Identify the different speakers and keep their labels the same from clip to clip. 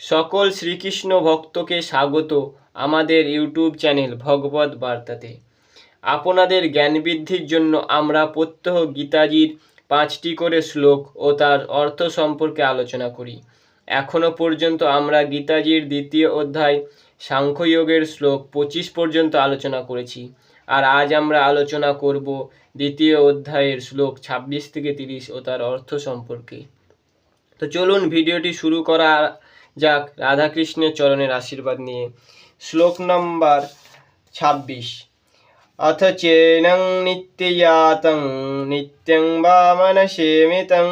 Speaker 1: সকল শ্রীকৃষ্ণ ভক্তকে স্বাগত আমাদের ইউটিউব চ্যানেল ভগবত বার্তাতে। আপনাদের জ্ঞান বৃদ্ধির জন্য আমরা প্রত্যহ গীতাজির পাঁচটি করে শ্লোক ও তার অর্থ সম্পর্কে আলোচনা করি। এখনও পর্যন্ত আমরা গীতাজির দ্বিতীয় অধ্যায় সাংখ্যযোগের শ্লোক পঁচিশ পর্যন্ত আলোচনা করেছি আর আজ আমরা আলোচনা করব দ্বিতীয় অধ্যায়ের শ্লোক ছাব্বিশ থেকে তিরিশ ও তার অর্থ সম্পর্কে। তো চলুন ভিডিওটি শুরু করা যাক, রাধাকৃষ্ণের চরণের আশীর্বাদ নিয়ে। শ্লোক নম্বর ছাব্বিশ। অথ চেনং নিত্যয়াতং নিত্যং বা মনসেমিতং,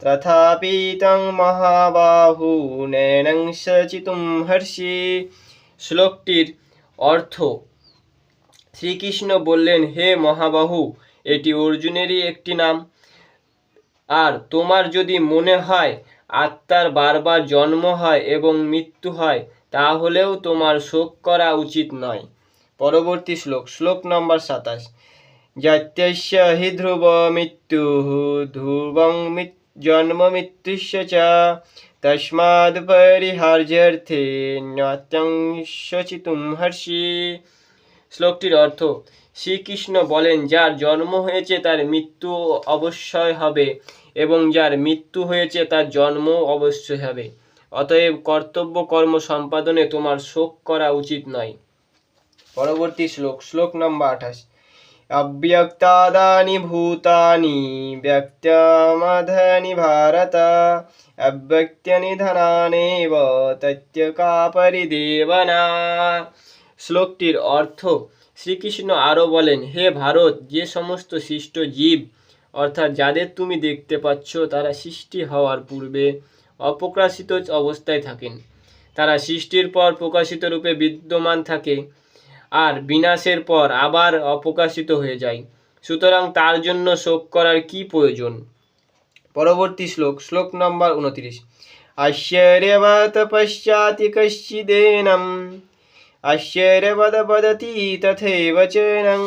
Speaker 1: তথাপি তং মহাবাহু নয়নং সচিতুম হর্ষি। শ্লোকটির অর্থ, শ্রীকৃষ্ণ বললেন, হে মহাবাহু, এটি অর্জুনেরই একটি নাম। আর তোমার যদি মনে হয় আত্মার বারবার জন্ম হয় এবং মৃত্যু হয়, তাহলেও তোমার শোক করা উচিত নয়। পরবর্তী শ্লোক শ্লোক নম্বর সাতাশ। যত্যস্য হি ধ্রুব মৃত্যু ধ্রুবং জন্ম মৃত্যুস্য চ। তস্মাদ পরিহার্যর্থে ন্যত্যং শচিতুম হর্ষি। শ্লোকটির অর্থ, শ্রীকৃষ্ণ বলেন, যার জন্ম হয়েছে তার মৃত্যু অবশ্যই হবে। এবং যার মৃত্যু হয়েছে তার জন্ম অবশ্যই হবে। অতএব কর্তব্য, কর্ম সম্পাদনে তোমার শোক করা উচিত নয়। পরবর্তী শ্লোক শ্লোক নম্বর আঠাশ। অব্যক্তাদানি ভূতানি ব্যক্তমধনি ভারত অব্যক্তনিধনানেব তত্যকা পরিদেবনা শ্লোকটির অর্থ, শ্রীকৃষ্ণ আরও বলেন, হে ভারত, যে সমস্ত সৃষ্ট জীব অর্থাৎ যাদের তুমি দেখতে পাচ্ছ, তারা সৃষ্টি হওয়ার পূর্বে অপ্রকাশিত অবস্থায় থাকেন। তারা সৃষ্টির পর প্রকাশিত রূপে বিদ্যমান থাকে আর বিনাশের পর আবার অপ্রকাশিত হয়ে যায়। সুতরাং তার জন্য শোক করার কি প্রয়োজন? পরবর্তী শ্লোক শ্লোক নম্বর উনত্রিশ। আশ্চর্যবত পশ্চাতি কশ্চিদেনম আশ্চর্যবদ বদতি তথৈব চেনং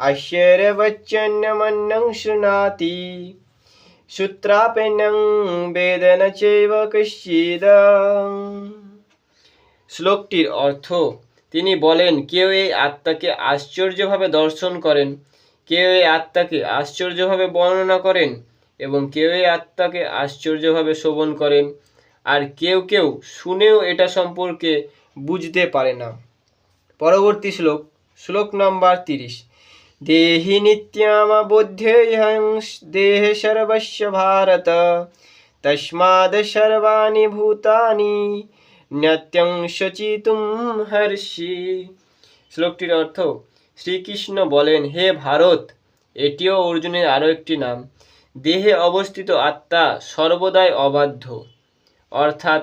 Speaker 1: আশ্চর্যবচ্চন্যমন্যং শৃণাতি সূত্রাপেন্যং বেদন চৈব কশ্চিদ শ্লোকটির অর্থ, তিনি বলেন, কেউ এই আত্মাকে আশ্চর্যভাবে দর্শন করেন, কেউ এই আত্মাকে আশ্চর্যভাবে বর্ণনা করেন এবং কেউ এই আত্মাকে আশ্চর্যভাবে শোভন করেন, আর কেউ কেউ শুনেও এটা সম্পর্কে বুঝতে পারে না। পরবর্তী শ্লোক শ্লোক নম্বর তিরিশ। দেহি নিত্যমবোধ্যেয়ং দেহ সর্বস্য ভারত তস্মাদ সর্বাণি ভূতানি নিত্যং শচিতুম হর্ষি শ্লোকটির অর্থ, শ্রীকৃষ্ণ বলেন, হে ভারত, এটিও অর্জুনের আরও একটি নাম। দেহে অবস্থিত আত্মা সর্বদাই অবাধ্য। অর্থাৎ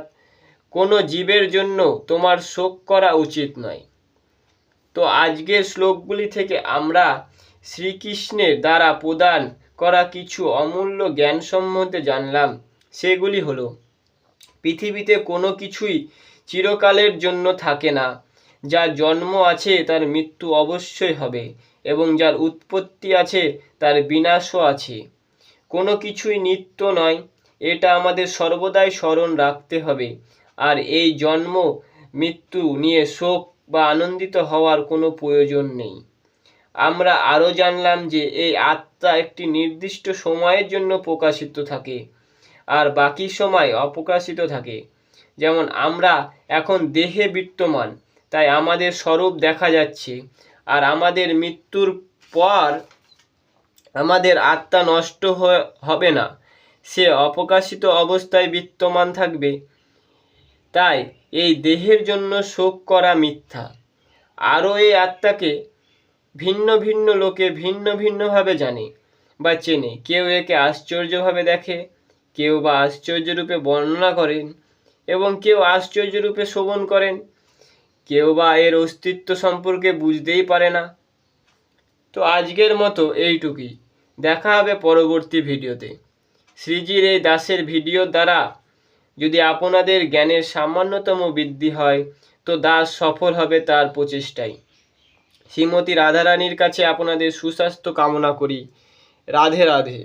Speaker 1: কোনো জীবের জন্য তোমার শোক করা উচিত নয়। তো আজকের শ্লোকগুলি থেকে আমরা শ্রীকৃষ্ণের দ্বারা প্রদান করা কিছু অমূল্য জ্ঞান সম্বন্ধে জানলাম। সেগুলি হলো, পৃথিবীতে কোনো কিছুই চিরকালের জন্য থাকে না। যার জন্ম আছে তার মৃত্যু অবশ্যই হবে এবং যার উৎপত্তি আছে তার বিনাশও আছে। কোনো কিছুই নিত্য নয়, এটা আমাদের সর্বদাই স্মরণ রাখতে হবে। আর এই জন্ম, মৃত্যু নিয়ে শোক বা আনন্দিত হওয়ার কোনো প্রয়োজন নেই। আমরা আরও জানলাম যে এই আত্মা একটি নির্দিষ্ট সময়ের জন্য প্রকাশিত থাকে আর বাকি সময় অপ্রকাশিত থাকে। যেমন আমরা এখন দেহে বিদ্যমান, তাই আমাদের স্বরূপ দেখা যাচ্ছে আর আমাদের মৃত্যুর পর আমাদের আত্মা নষ্ট হবে না। সে অপ্রকাশিত অবস্থায় বিদ্যমান থাকবে তাই এই দেহের জন্য শোক করা মিথ্যা। আরও এই আত্মাকে ভিন্ন ভিন্ন লোকে ভিন্ন ভিন্নভাবে জানে বা চেনে। কেউ একে আশ্চর্যভাবে দেখে, কেউ বা আশ্চর্যরূপে বর্ণনা করেন এবং কেউ আশ্চর্যরূপে শোভন করেন। কেউ বা এর অস্তিত্ব সম্পর্কে বুঝতেই পারে না। তো আজকের মতো এইটুকুই। দেখা হবে পরবর্তী ভিডিওতে। শ্রীজির এই দাসের ভিডিও দ্বারা যদি আপনাদের জ্ঞানের সামান্যতম বৃদ্ধি হয়, তো দাস সফল হবে তার প্রচেষ্টায়। শ্রীমতী রাধারানীর কাছে আপনাদের সুস্বাস্থ্য কামনা করি। রাধে রাধে।